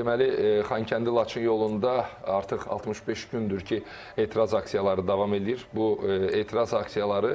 Deməli, e, Xankəndi Laçın yolunda artıq 65 gündür ki, etiraz aksiyaları davam edir. Bu e, etiraz aksiyaları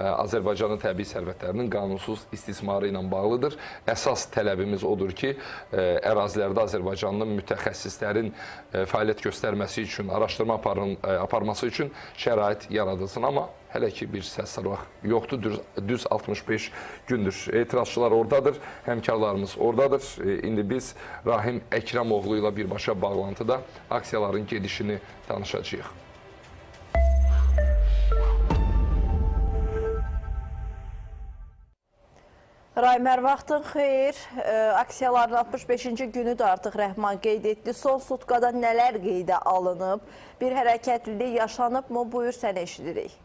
e, Azərbaycanın təbii sərvətlərinin qanunsuz istismarı ilə bağlıdır. Əsas tələbimiz odur ki, ərazilərdə Azərbaycanlı mütəxəssislərin fəaliyyət göstərməsi üçün, araşdırma aparın, aparması üçün şərait yaradılsın. Amma hələ ki bir səs-səruq yoxdur. Düz, düz 65 gündür. Etirazçılar oradadır, həmkarlarımız oradadır. E, İndi biz Rahim Əkrəmoğlu ilə birbaşa bağlantıda aksiyaların gedişini danışacağıq. Raymər, vaxtın xeyir. E, Aksiyaların 65-ci günü də artıq Rəhman qeyd etdi. Son sutqada nələr qeydə alınıb? Bir hərəkətlilik yaşanıbmı? Buyur, səni eşidirik.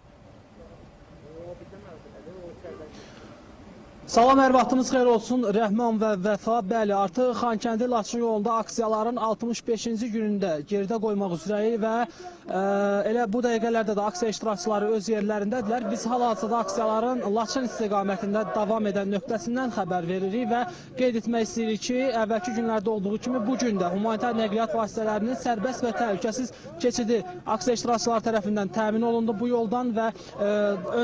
Salam, hər vaxtınız xeyir olsun. Rəhman və Vəfa, bəli, artıq Xankəndi Laçın yolunda aksiyaların 65-ci günündə geridə qoymaq üzrəyik və ə, elə bu dəqiqələrdə də aksiya iştirakçıları öz yerlərindədirlər. Biz hal-hazırda aksiyaların Laçın istiqamətində davam edən nöqtəsindən xəbər veririk və qeyd etmək istəyirik ki, əvvəlki günlərdə olduğu kimi bu gün də humanitar nəqliyyat vasitələrinin sərbəst və təhlükəsiz keçidi aksiya iştirakçıları tərəfindən təmin olundu bu yoldan və ə,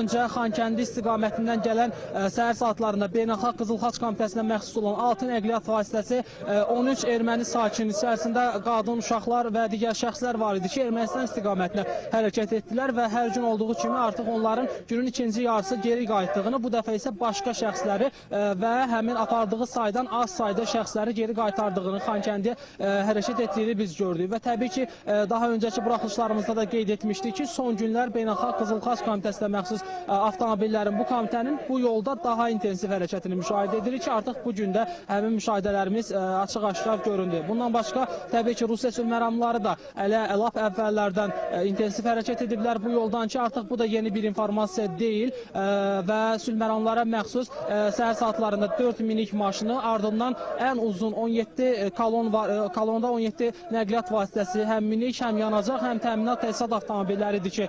öncə Xankəndi istiqamətindən gələn ə, səhər saatlarında Beynəlxalq Qızıl Xaç Komitəsinə məxsus olan 6 nəqliyyat vasitəsi ə, 13 erməni sakin içərisində qadın, uşaqlar və digər şəxslər var idi ki, Ermənistan istiqamətinə hərəkət etdilər və hər gün olduğu kimi artıq onların günün ikinci yarısı geri qayıtdığını, bu dəfə isə başqa şəxsləri ə, və həmin apardığı saydan az sayda şəxsləri geri qaytardığını, Xankəndiyə ə, hərəkət etdiyini biz gördük. Və təbii ki, daha öncəki buraxılışlarımızda da qeyd etmişdik ki, son günlər Beynəlxalq Qızıl Xaç Komitəsinə məxsus avtomobillərin bu komitənin bu yolda daha intensiv hərəkətini müşahidə edirik ki, artıq bu gün də həmin müşahidələrimiz ə, açıq-aşkar göründü. Bundan başqa təbii ki, Rusiya sülhməramları da elə lap əvvəllərdən ə, intensiv hərəkət ediblər bu yoldan ki, artıq bu da yeni bir informasiya deyil ə, və sülhməramlara məxsus səhər saatlarında 4 minik maşını, ardından ən uzun 17 kolon var, kolonda 17 nəqliyyat vasitəsi, həm minik, həm yanacaq, həm təminat təsisat avtomobilləridir ki,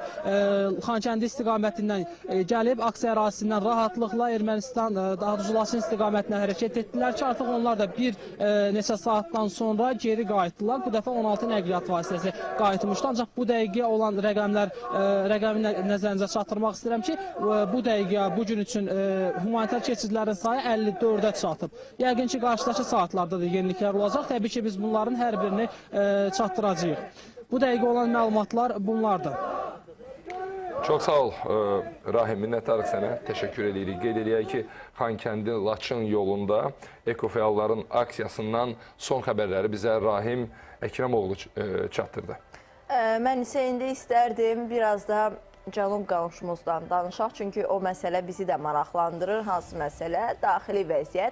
Xankəndi istiqamətindən gəlib aksiya ərazisindən rahatlıqla Ermənistan daha doğrusu Laçın istiqamətinə hərəkət etdilər ki, artıq onlar da bir ə, neçə saatdan sonra geri qayıtdılar. Bu dəfə 16 nəqliyyat vasitəsi qayıtmışdı. Ancaq bu dəqiqə olan rəqəmlər ə, rəqəmi nə- nəzərinizə çatdırmaq istəyirəm ki, ə, bu dəqiqə bu gün üçün ə, humanitar keçidlərin sayı 54-ə çatıb. Yəqin ki, qarşıdakı saatlarda da yeniliklər olacaq. Təbii ki, biz bunların hər birini ə, çatdıracağıq. Bu dəqiqə olan məlumatlar bunlardır. Çox sağ ol e, Rahim, minnətdarıq sənə. Təşəkkür edirik. Qeyd eləyək ki, Xankəndi Laçın yolunda ekofəalların aksiyasından son xəbərləri bizə Rahim Əkrəmoğlu e, çatdırdı. E, Mən isə indi istərdim biraz da cənub qonşumuzdan danışaq. Çünki o məsələ bizi də maraqlandırır. Hansı məsələ? Daxili vəziyyət.